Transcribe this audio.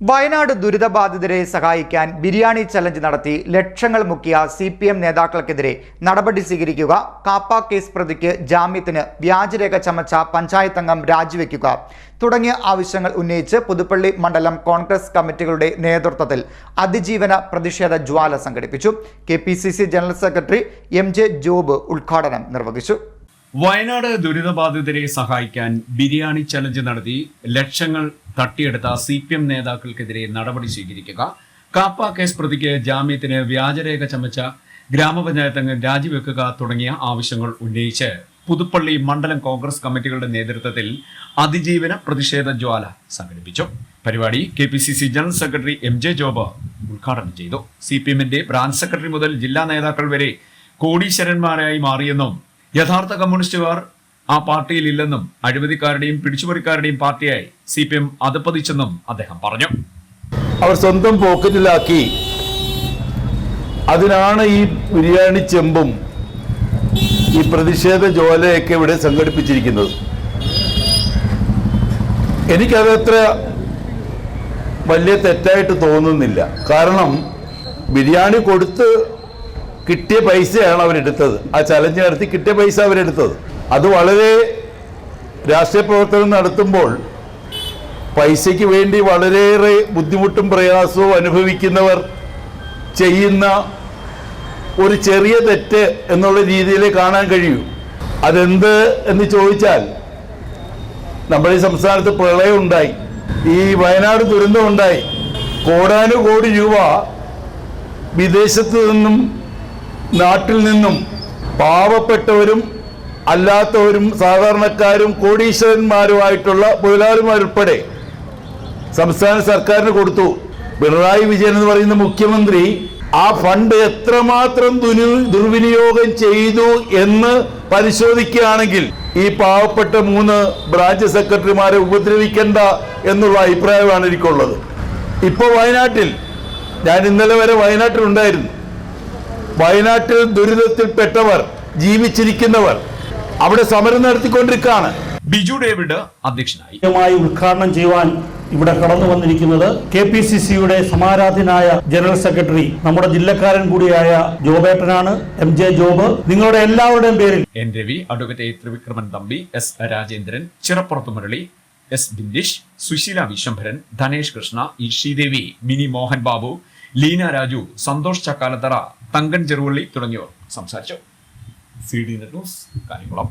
വയനാട് ദുരിതബാധിതരെ സഹായിക്കാൻ ബിരിയാണി ചലഞ്ച് നടത്തി ലക്ഷങ്ങൾ മുക്കിയ സി പി എം നേതാക്കൾക്കെതിരെ നടപടി സ്വീകരിക്കുക കാപ്പ കേസ് പ്രതിക്ക് ജാമ്യത്തിന് വ്യാജരേഖ ചമച്ച പഞ്ചായത്ത് അംഗം രാജിവെക്കുക തുടങ്ങിയ ആവശ്യങ്ങൾ ഉന്നയിച്ച് പുതുപ്പള്ളി മണ്ഡലം കോൺഗ്രസ് കമ്മിറ്റികളുടെ നേതൃത്വത്തിൽ അതിജീവന പ്രതിഷേധ ജ്വാല സംഘടിപ്പിച്ചു. K general secretary M J Job ഉദ്ഘാടനം നിർവഹിച്ചു. വയനാട് ദുരിതബാധിതരെ സഹായിക്കാൻ ബിരിയാണി ചലഞ്ച് നടത്തി ലക്ഷങ്ങൾ തട്ടിയെടുത്ത സി പി എം നേതാക്കൾക്കെതിരെ നടപടി സ്വീകരിക്കുക. കാപ്പ കേസ് പ്രതിക്ക് ജാമ്യത്തിന് വ്യാജരേഖ ചമച്ച ഗ്രാമപഞ്ചായത്ത് അംഗം രാജിവെക്കുക തുടങ്ങിയ ആവശ്യങ്ങൾ ഉന്നയിച്ച് പുതുപ്പള്ളി മണ്ഡലം കോൺഗ്രസ് കമ്മിറ്റികളുടെ നേതൃത്വത്തിൽ അതിജീവന പ്രതിഷേധ ജ്വാല സംഘടിപ്പിച്ചു. പരിപാടി K P C C general secretary M J Job ഉദ്ഘാടനം ചെയ്തു. സി പി എമ്മിന്റെ ബ്രാഞ്ച് സെക്രട്ടറി മുതൽ ജില്ലാ നേതാക്കൾ വരെ കോടീശ്വരന്മാരായി മാറിയെന്നും യഥാർത്ഥ കമ്മ്യൂണിസ്റ്റുകാർ ആ പാർട്ടിയിൽ ഇല്ലെന്നും അഴിമതിക്കാരുടെയും പിടിച്ചുപറിക്കാരുടെയും പാർട്ടിയായി സി പി എം അതപ്പതിച്ചെന്നും അദ്ദേഹം പറഞ്ഞു. അവർ സ്വന്തം പോക്കറ്റിലാക്കി. അതിനാണ് ഈ ബിരിയാണി ചെമ്പും ഈ പ്രതിഷേധ ജ്വാലയൊക്കെ ഇവിടെ സംഘടിപ്പിച്ചിരിക്കുന്നത്. എനിക്കതത്ര വലിയ തെറ്റായിട്ട് തോന്നുന്നില്ല. കാരണം ബിരിയാണി കൊടുത്ത് കിട്ടിയ പൈസയാണ് അവരെടുത്തത്. ആ ചലഞ്ച് നടത്തി കിട്ടിയ പൈസ അവരെടുത്തത്. അത് വളരെ രാഷ്ട്രീയ പ്രവർത്തനം നടത്തുമ്പോൾ പൈസയ്ക്ക് വേണ്ടി വളരെയേറെ ബുദ്ധിമുട്ടും പ്രയാസവും അനുഭവിക്കുന്നവർ ചെയ്യുന്ന ഒരു ചെറിയ തെറ്റ് എന്നുള്ള രീതിയിൽ കാണാൻ കഴിയൂ. അതെന്ത് എന്ന് ചോദിച്ചാൽ നമ്മുടെ ഈ സംസ്ഥാനത്ത് പ്രളയം ഉണ്ടായി. ഈ വയനാട് ദുരന്തമുണ്ടായി കോടാനുകോടി രൂപ വിദേശത്തു നിന്നും നാട്ടിൽ നിന്നും പാവപ്പെട്ടവരും അല്ലാത്തവരും സാധാരണക്കാരും കോടീശ്വരന്മാരുമായിട്ടുള്ള മുതലാളിമാരുൾപ്പെടെ സംസ്ഥാന സർക്കാരിന് കൊടുത്തു. പിണറായി വിജയൻ എന്ന് പറയുന്ന മുഖ്യമന്ത്രി ആ ഫണ്ട് എത്രമാത്രം ദുരു- ദുർവിനിയോഗം ചെയ്തു എന്ന് പരിശോധിക്കുകയാണെങ്കിൽ ഈ പാവപ്പെട്ട മൂന്ന് ബ്രാഞ്ച് സെക്രട്ടറിമാരെ ഉപദ്രവിക്കേണ്ട എന്നുള്ള അഭിപ്രായമാണ് എനിക്കുള്ളത്. ഇപ്പോൾ വയനാട്ടിൽ ഞാൻ ഇന്നലെ വരെ വയനാട്ടിലുണ്ടായിരുന്നു. വയനാട്ടിൽ ദുരിതത്തിൽപ്പെട്ടവർ ജീവിച്ചിരിക്കുന്നവർ അവിടെ സമരം നടത്തിക്കൊണ്ടിരിക്കുകയാണ്. ബിജു ഡേവിഡ് അധ്യക്ഷനായി. ഉദ്ഘാടനം ചെയ്യുവാൻ ഇവിടെ കടന്നു വന്നിരിക്കുന്നത് കെ പി സി സിയുടെ സമാരാധ്യനായ ജനറൽ സെക്രട്ടറി നമ്മുടെ ജില്ലക്കാരൻ കൂടിയായ ജോബേട്ടനാണ് എം ജെ ജോബ്. നിങ്ങളുടെ എല്ലാവരുടെയും പേരിൽ N Ravi advocate A Thrivikraman Thampi S Rajendran Chirappurath Murali S Bindish Susheela Vishambharan Dhanesh Krishna E Sreedevi Mini Mohan Babu Leena Raju Santhosh Chakkalathara Thankan Cheruvally തുടങ്ങിയവർ സംസാരിച്ചു. C D news Karikkulam